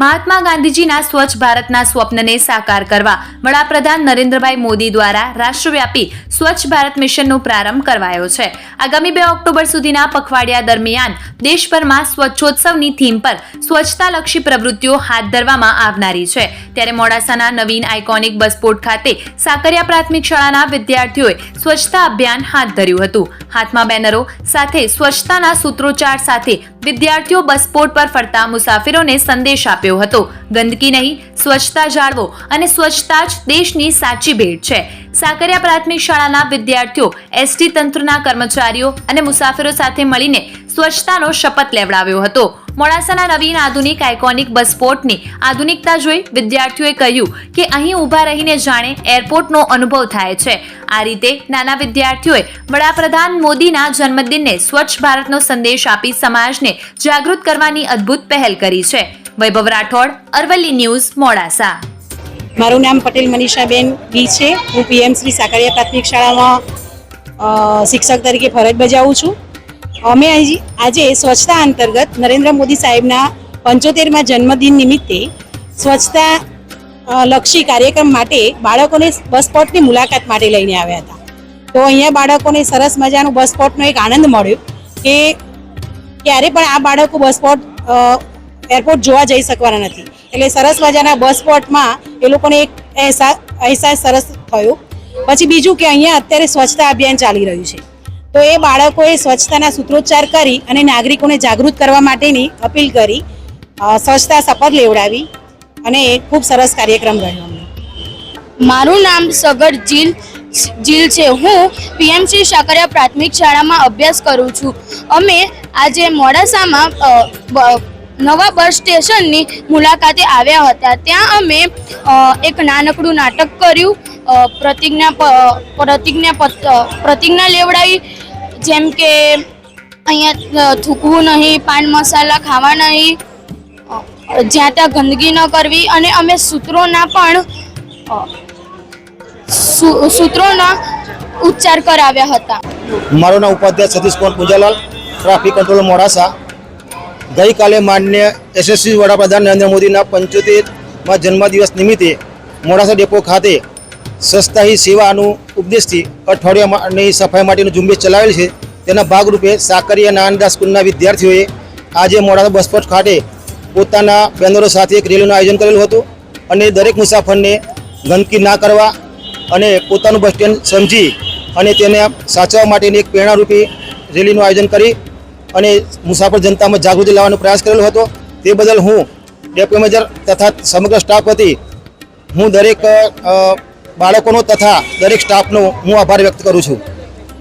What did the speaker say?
મહાત્મા ગાંધીજીના સ્વચ્છ ભારતના સ્વપ્નને સાકાર કરવા વડાપ્રધાન નરેન્દ્રભાઈ મોદી દ્વારા રાષ્ટ્રવ્યાપી સ્વચ્છ ભારત મિશનનો પ્રારંભ કરવાયો છે. આગામી બે ઓક્ટોબર સુધીના પખવાડિયા દરમિયાન દેશભરમાં સ્વચ્છોત્સવની થીમ પર સ્વચ્છતાલક્ષી પ્રવૃત્તિઓ હાથ ધરવામાં આવનારી છે. ત્યારે મોડાસાના નવીન આઇકોનિક બસપોર્ટ ખાતે સાકરિયા પ્રાથમિક શાળાના વિદ્યાર્થીઓએ સ્વચ્છતા અભિયાન હાથ ધર્યું હતું. હાથમાં બેનરો સાથે સ્વચ્છતાના સૂત્રોચ્ચાર સાથે વિદ્યાર્થીઓ બસપોર્ટ પર ફરતા મુસાફરોને સંદેશ આપ્યો હતો. ગંદકી નહીં, સ્વચ્છતા જાળવો અને સ્વચ્છતા જ દેશની સાચી ભેટ છે. સાકરિયા પ્રાથમિક શાળાના વિદ્યાર્થીઓ, એસટી તંત્રના કર્મચારીઓ અને મુસાફરો સાથે મળીને સ્વચ્છતાનો શપથ લેવડાવ્યો હતો. મોડાસાના નવીન આધુનિક આઇકોનિક બસપોર્ટની આધુનિકતા જોઈ વિદ્યાર્થીઓએ કહ્યું કે અહીં ઊભા રહીને જાણે એરપોર્ટનો અનુભવ થાય છે. આ રીતે નાના વિદ્યાર્થીઓએ વડાપ્રધાન મોદીના જન્મદિનને સ્વચ્છ ભારતનો સંદેશ આપી સમાજને જાગૃત કરવાની અદ્ભુત પહેલ કરી છે. વૈભવ રાઠોડ, અરવલ્લી ન્યૂઝ, મોડાસા. મારું નામ પટેલ મનીષાબેન બી છે. હું પીએમ શ્રી સાકરિયા પ્રાથમિક શાળામાં શિક્ષક તરીકે ફરજ બજાવું છું. અમે આજે સ્વચ્છતા અંતર્ગત નરેન્દ્ર મોદી સાહેબના પંચોતેરમાં જન્મદિન નિમિત્તે સ્વચ્છતા લક્ષી કાર્યક્રમ માટે બાળકોને બસ સ્પોટની મુલાકાત માટે લઈને આવ્યા હતા. તો અહીંયા બાળકોને સરસ મજાનું બસ સ્પોટનો એક આનંદ મળ્યો કે ક્યારે પણ આ બાળકો બસ સ્પોટ એરપોર્ટ જોવા જઈ શકવાના નથી. એટલે સરસ મજાના બસ સ્પોટમાં એ લોકોને એક અહેસાસ અહેસાસ સરસ થયો. પછી બીજું કે અહીંયા અત્યારે સ્વચ્છતા અભિયાન ચાલી રહ્યું છે. તો એ બાળકોએ સ્વચ્છતાના સૂત્રોચ્ચાર કરી અને નાગરિકોને જાગૃત કરવા માટેની અપીલ કરી. સ્વચ્છતા શપથ લેવડાવી અને એ ખૂબ સરસ કાર્યક્રમ રહ્યો મારું નામ સગર જીલ જીલ છે. હું પીએમસી સાકરિયા પ્રાથમિક શાળામાં અભ્યાસ કરું છું. અમે આજે મોડાસામાં નવા બસ સ્ટેશનની મુલાકાતે આવ્યા હતા. ત્યાં અમે એક નાનકડું નાટક કર્યું. પ્રતિજ્ઞા પ્રતિજ્ઞા પ્રતિજ્ઞા લેવડાવી જેમ કે અહીંયા થૂકવું નહીં, પાન મસાલા ખાવા નહીં જ્યાં ત્યાં ગંદકી ન કરવી અને અમે સૂત્રોના પણ સૂત્રોના ઉચ્ચાર કરાવ્યા હતા. મારું નામ ઉપાધ્યાય સતીશ કુમાર પૂંજાલાલ, ટ્રાફિક કંટ્રોલ મોડાસા. ગઈકાલે માન્ય યશસ્વી વડાપ્રધાન નરેન્દ્ર મોદીના પંચોતેરમાં જન્મદિવસ નિમિત્તે મોડાસા ડેપો ખાતે સ્વચ્છતા સેવાનું ઉપદેશથી અઠવાડિયાની સફાઈ માટેનું ઝુંબેશ ચલાવેલ છે. તેના ભાગરૂપે સાકરીયા નાનંદા સ્કૂલના વિદ્યાર્થીઓએ આજે મોડાસા બસ ખાતે પોતાના બેનરો સાથે એક રેલીનું આયોજન કરેલું હતું અને દરેક મુસાફરને ગંદકી ના કરવા અને પોતાનું બસ સ્ટેન્ડ સમજી અને તેને સાચવવા માટેની એક પ્રેરણારૂપી રેલીનું આયોજન કરી અને મુસાફર જનતામાં જાગૃતિ લાવવાનો પ્રયાસ કરેલો હતો. તે બદલ હું ડેપો મેનેજર તથા સમગ્ર સ્ટાફ હતી હું દરેક બાળકોનો તથા દરેક સ્ટાફનો હું આભાર વ્યક્ત કરું છું.